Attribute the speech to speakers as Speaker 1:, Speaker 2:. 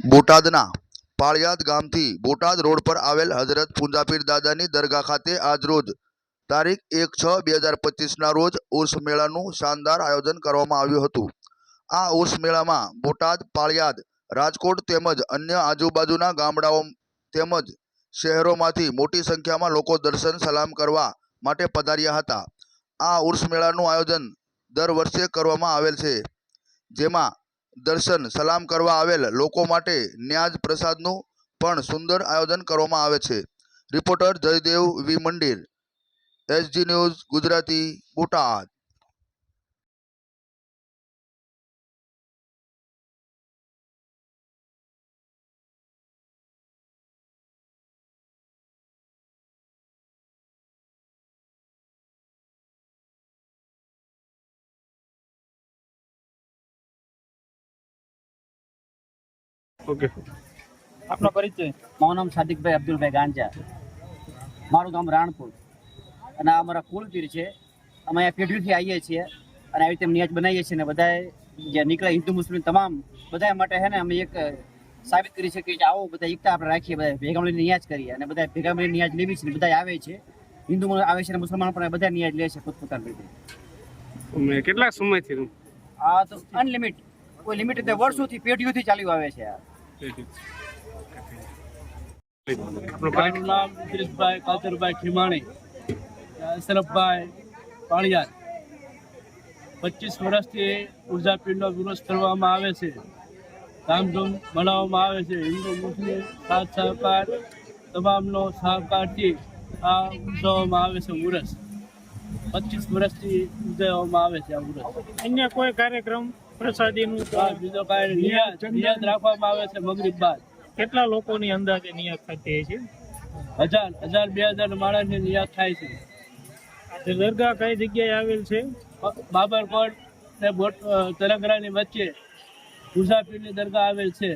Speaker 1: બોટાદના પાળિયાદ ગામથી બોટાદ રોડ પર આવેલ હઝરત પુંજાપીર દાદાની દરગાહ ખાતે આજરોજ તારીખ એક છ બે હજાર પચીસના રોજ ઉર્સ મેળાનું શાનદાર આયોજન કરવામાં આવ્યું હતું. આ ઉર્સ મેળામાં બોટાદ, પાળિયાદ, રાજકોટ તેમજ અન્ય આજુબાજુના ગામડાઓ તેમજ શહેરોમાંથી મોટી સંખ્યામાં લોકો દર્શન સલામ કરવા માટે પધાર્યા હતા. આ ઉર્સ મેળાનું આયોજન દર વર્ષે કરવામાં આવેલ છે. જેમાં દર્શન, સલામ કરવા આવેલ લોકો માટે ન્યાજ પ્રસાદનું પણ સુંદર આયોજન કરવામાં આવે છે. રિપોર્ટર જયદેવ વી મંદિર SG news, Gujarati Botad.
Speaker 2: Okay
Speaker 3: આપનો પરિચય. મારું નામ સાદિકભાઈ અબ્દુલભાઈ ગાંજા. મારું ગામ રાણપુર. અને આ અમારા કુલપીર છે. અમે અહીંયા પેઢીથી આવીએ છીએ અને આવી રીતે નિયાજ બનાવીએ છીએ અને બધાએ જે નીકળે હિન્દુ મુસ્લિમ તમામ બધા માટે છે ને અમે એક સાબિત કરી શકીએ કે આવો બધા એકતા આપણે રાખીએ બધા ભેગા મળીને નિયાજ કરીએ અને બધા ભેગા મળીને નિયાજ લેવી છે બધા આવે છે. હિન્દુ આવે છે અને મુસલમાન પણ બધા નિયાજ લે છે પોતપોતાની રીતે.
Speaker 2: કેટલા સમયથી
Speaker 3: આ તો અનલિમિટ કોઈ લિમિટ વર્ષોથી પેઢીઓથી ચાલ્યું આવે છે આ.
Speaker 4: મારું નામ અશરફભાઈ પાળિયાદ પચીસ વર્ષથી ઉર્જાપીઠનો વિરોધ કરવામાં આવે છે. ધામધૂમ મનાવવામાં આવે છે. હિન્દુ, મુસ્લિમ સાથ સહકાર તમામનો સહકારથી આ ઉજવવામાં આવે છે ઉરસ. પચીસ વર્ષથી ઉજવવામાં આવે છે આ ઉરસ
Speaker 5: અન્ય કોઈ કાર્યક્રમ પ્રસાદીનું
Speaker 4: બીજો કાંઈ રાખવામાં આવે છે મગરીબ બાદ.
Speaker 5: કેટલા લોકોની અંદાજે નિયત થતી છે?
Speaker 4: હજાર હજાર બે હજાર માણસની નિયાદ થાય છે.
Speaker 5: તે દરગાહ કઈ જગ્યાએ આવેલ છે?
Speaker 4: બાબરકોટ ને બોટ તરંગરાની વચ્ચે. ઉર્જાપીરની દરગાહ આવેલ છે.